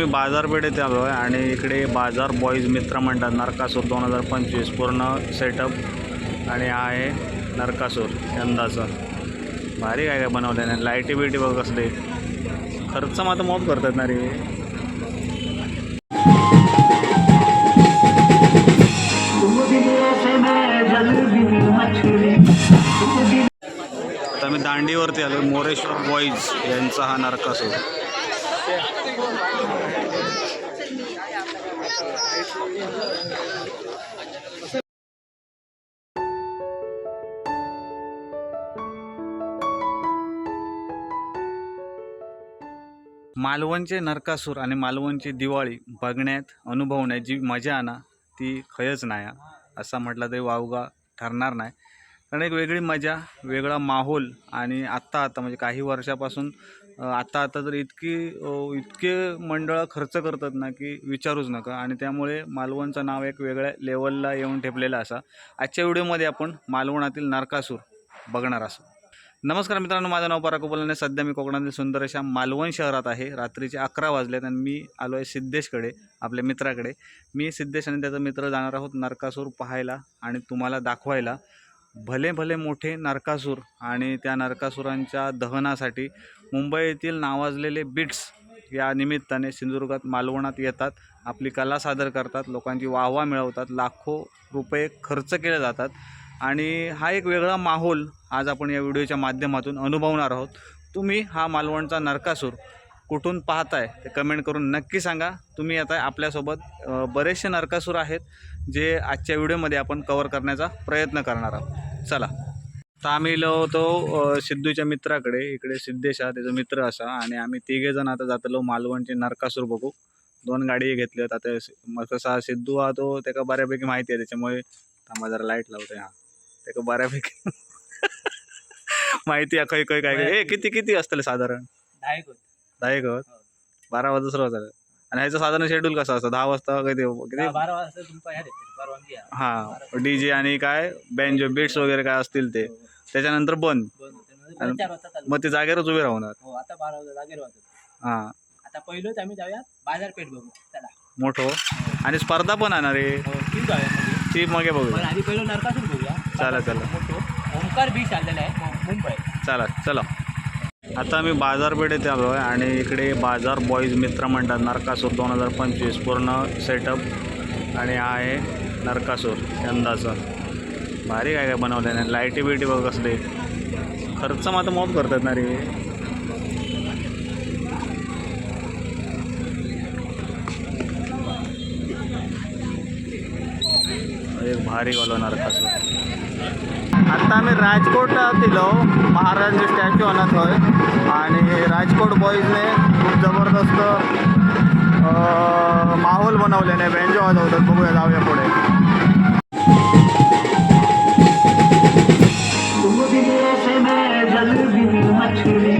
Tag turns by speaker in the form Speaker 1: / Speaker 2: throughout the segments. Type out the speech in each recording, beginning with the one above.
Speaker 1: आम्ही बाजारपेठेत आलो आहे आणि इकडे बाजार बॉईज मित्र म्हणतात नरकासूर दोन हजार पंचवीस. पूर्ण सेटअप आणि हा आहे नरकासूर यंदाचं. भारी काय काय बनवलं आहे लाईटी बिटी बघ कसले. खर्च मात्र मोप करतात ना रे. आता मी दांडीवरती आलो मोरेश्वर बॉईज यांचा हा नरकासूर. मालवणचे नरकासूर आणि मालवणची दिवाळी बघण्यात अनुभवण्यात जी मजा आहे ना ती खयच नाही असा म्हटलं तरी वावगा ठरणार नाही. कारण एक वेगळी मजा वेगळा माहोल आणि आत्ता आत्ता म्हणजे काही वर्षापासून आता आत्ता आता तर इतकी इतके मंडळं खर्च करतात ना की विचारूच नका. आणि त्यामुळे मालवणचं नाव एक वेगळ्या लेवलला येऊन ठेपलेलं असा. आजच्या व्हिडिओमध्ये आपण मालवणातील नरकासूर बघणार असो. नमस्कार मित्रांनो माझं नाव पराग सध्या मी कोकणातील सुंदर अशा मालवण शहरात आहे. रात्रीचे अकरा वाजलेत आणि मी आलो आहे सिद्धेशकडे आपल्या मित्राकडे. मी सिद्धेश आणि त्याचा मित्र जाणार आहोत नरकासूर पाहायला आणि तुम्हाला दाखवायला. भले भले मोठे नरकासूर आणि त्या नरकासुरांच्या दहनासाठी मुंबई येथील नावाजलेले बिट्स या निमित्ताने सिंधुदुर्गात मालवणात येतात आपली कला सादर करतात लोकांची वाहवा मिळवतात लाखो रुपये खर्च केले जातात आणि हा एक वेगळा माहोल आज आपण या व्हिडिओच्या माध्यमातून अनुभवणार आहोत. तुम्ही हा मालवणचा नरकासूर कुठून पाहताय ते कमेंट करून नक्की सांगा. तुम्ही आता आपल्यासोबत बरेचसे नरकासूर आहेत. जे आजच्या व्हिडिओमध्ये आपण कवर करण्याचा प्रयत्न करणार आहोत. चला. तर आम्ही होतो अ, सिद्धूच्या मित्राकडे. इकडे सिद्धेश हा त्याचा मित्र असा. आणि आम्ही तिघे जण आता जातलो मालवणचे नरकासूर बघू. दोन गाडी घेतल्यात आता मग कसा सिद्धू हा तो त्याका बऱ्यापैकी माहिती आहे. त्याच्यामुळे थांबा जरा लाइट लावतोय हा. त्याका बऱ्यापैकी माहिती आहे. खै खै काय काय. ए किती किती असतं साधारण? दहा एक होत? बारा वाजता सुरुवात झालं. आणि ह्याचं साधारण शेड्यूल कसं असतं? दहा वाजता किती किती?
Speaker 2: बारा वाजता तुमचा ह्या देते परवानगी आहे.
Speaker 1: हां डी जे आणि काय? बँजो बीट्स वगैरे काय असतील ते. त्याच्यानंतर बंद.
Speaker 2: बंद होते. परत चार वाजता चालू
Speaker 1: मग ते जागेवरच उभे राहणार.
Speaker 2: हो आता बारा वाजता जागेवर वाजत
Speaker 1: हां.
Speaker 2: आता पहिलोच आम्ही जाऊया बाजारपेठ बघू. चला.
Speaker 1: मोठं आणि स्पर्धा पण आहे. ना रे
Speaker 2: हो तीन जाऊया मध्ये
Speaker 1: ती मग बघू
Speaker 2: आधी पहिलं नरकासूर बघूया.
Speaker 1: चला चला.
Speaker 2: मोठो. ओंकार बीच आलेला आहे. मु- मुंबई.
Speaker 1: चला चला. आता आम्ही बाजारपेठेत आलो आहे आणि इकडे बाजार बॉईज मित्र मंडळ नरकासूर दोन हजार पंचवीस पूर्ण सेटअप आणि हा आहे नरकासूर यंदाचं. भारी काय काय बनवलं आहे लाईटी बिटी बघ कसले. खर्च मात्र मोप करतात ना रे. एक भारी वालो नरकासूर. आता आम्ही राजकोटात दिलो महाराजांचे स्टॅच्यू आणत होय आणि राजकोट बॉईजने खूप जबरदस्त अं, माहोल बनवलेले बेंजो होतं बघूया जाऊया पुढे.
Speaker 3: रंग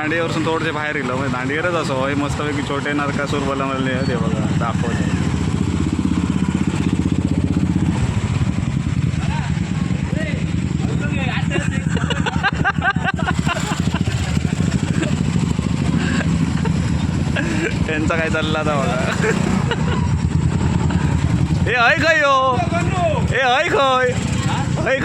Speaker 1: दांडीवरसून थोडेसे बाहेर गेलो. म्हणजे दांडीवरच असो हे मस्तपैकी छोटे नरकासूर बनवले ते बघा दाखवते त्यांचा काय चालला आता बघा. हे ऐ खय हो. हे ऐ खय ऐ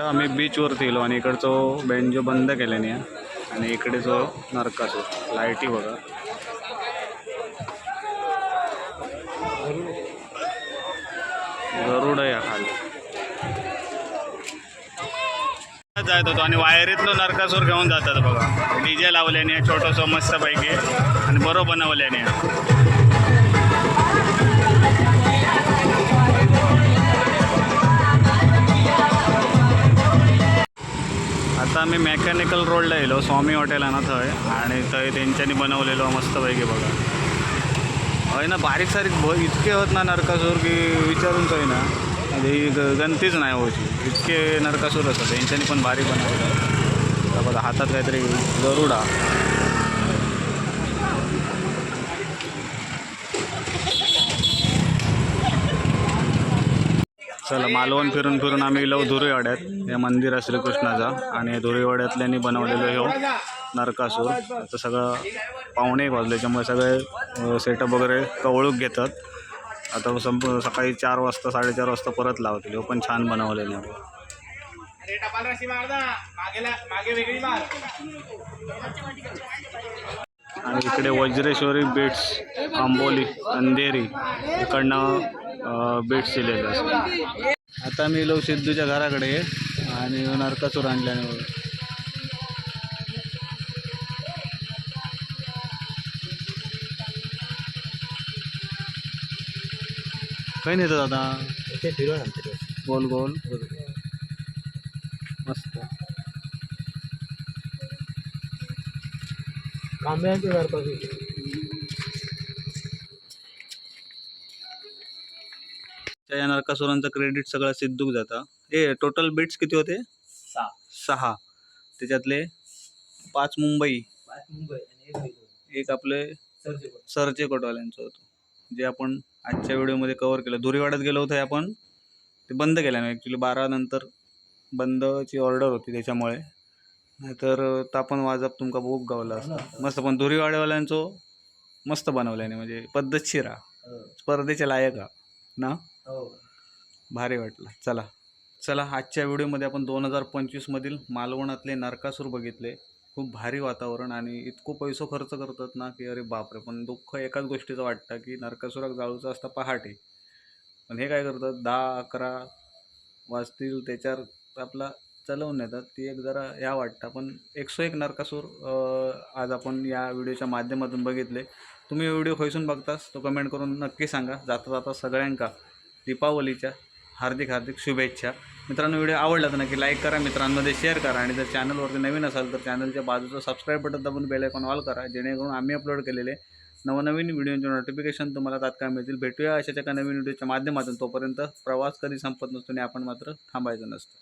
Speaker 1: इथं आम्ही बीचवरती गेलो आणि इकडचो बेंजो बंद केल्याने आणि इकडे जो नरकासूर लाईटी बघा. गरुड या खाली. जायत होतो आणि वायरीतलो नरकासूर घेऊन जातात बघा. डीजे लावल्याने छोटंसं मस्तपैकी आणि बरो बनवल्याने. आता आम्ही मेकॅनिकल रोडला येलो. स्वामी हॉटेल आहे ना थंय. आणि थंय तेंच्यांनी बनवलेलो मस्तपैकी बघा. हय ना बारीक सारीक भ इतके होत ना नरकासूर की विचारूनच आहे ना. म्हणजे ही ग- गणतीच नाही होती इतके नरकासूर असतात. त्यांच्यानी पण भारी बनवलं बघा हातात काहीतरी गरुडा. चला मालवण फिरून फिरून आम्ही गेलो धुरेवाड्यात हे मंदिर आहे श्रीकृष्णाचा आणि धुरेवाड्यातल्यांनी बनवलेलं हे नरकासूर. आता सगळं पावणे एक वाजले त्यामुळे सगळे सेटअप वगैरे कवळूक घेतात. आता संप सकाळी चार वाजता साडेचार वाजता परत लावतील हे पण छान बनवलेलं आहे. आणि इकडे वज्रेश्वरी बीट्स आंबोली अंधेरी इकडनं बीट्स दिलेले असतात आता मी लोक सिद्धूच्या घराकडे आणि नरकासूर आणल्याने बघा. काही नाही दादा
Speaker 2: फिरवून.
Speaker 1: गोल गोल मस्त
Speaker 2: कांब्यांचे
Speaker 1: त्या या नरकासुरांचं क्रेडिट सगळं सिद्धूक जाता. ए टोटल बिट्स किती होते?
Speaker 2: सहा.
Speaker 1: सहा. त्याच्यातले पाच मुंबई.
Speaker 2: पाच मुंबई आणि एक
Speaker 1: आपले
Speaker 2: सरचे
Speaker 1: कोटवाल्यांचं होतं. जे आपण आजच्या व्हिडिओमध्ये कवर केलं. धुरीवाड्यात गेलो होतो हे आपण. ते बंद केल्यानं ॲक्च्युली बारा नंतर बंदची ऑर्डर होती त्याच्यामुळे. नाहीतर तर आपण वाजप तुमका बुक गावला असतं. मस्त पण धुरीवाड्यावाल्यांचो मस्त बनवल्याने म्हणजे पद्धतशीर हा.
Speaker 2: हो.
Speaker 1: स्पर्धेच्या लायक हा. ना?
Speaker 2: हो.
Speaker 1: भारी वाटलं. चला. चला आजच्या व्हिडिओमध्ये आपण दोन हजार पंचवीसमधील मालवणातले नरकासूर बघितले. खूप भारी वातावरण आणि इतकं पैसो खर्च करतात ना की अरे बापरे पण दुःख एकाच गोष्टीचं वाटतं की नरकासुराक जाळूचं असतं पहाटे. पण हे काय करतात दहा अकरा वाजतील त्याच्यावर आपला चलवून येतात ती एक जरा ह्या वाटतं. पण एकसो एक नरकासूर आज आपण या व्हिडिओच्या माध्यमातून बघितले. तुम्ही व्हिडिओ खोयसून बघतास तो कमेंट करून नक्की सांगा. जाता जाता सगळ्यांका. दीपावलीच्या हार्दिक हार्दिक शुभेच्छा. मित्रांनो व्हिडिओ आवडला तर नक्की लाईक करा मित्रांमध्ये शेअर करा आणि जर चॅनलवरती नवीन असाल तर चॅनलच्या बाजूचं सबस्क्राईब बटन दाबून बेल आयकॉन ऑल करा जेणेकरून आम्ही अपलोड केलेले नवनवीन व्हिडिओचे नोटिफिकेशन तुम्हाला तात्काळ मिळतील. भेटूया अशाच एका नवीन व्हिडिओच्या माध्यमातून. तोपर्यंत प्रवास कधी संपत नसतो आणि आपण मात्र थांबायचं नसतं.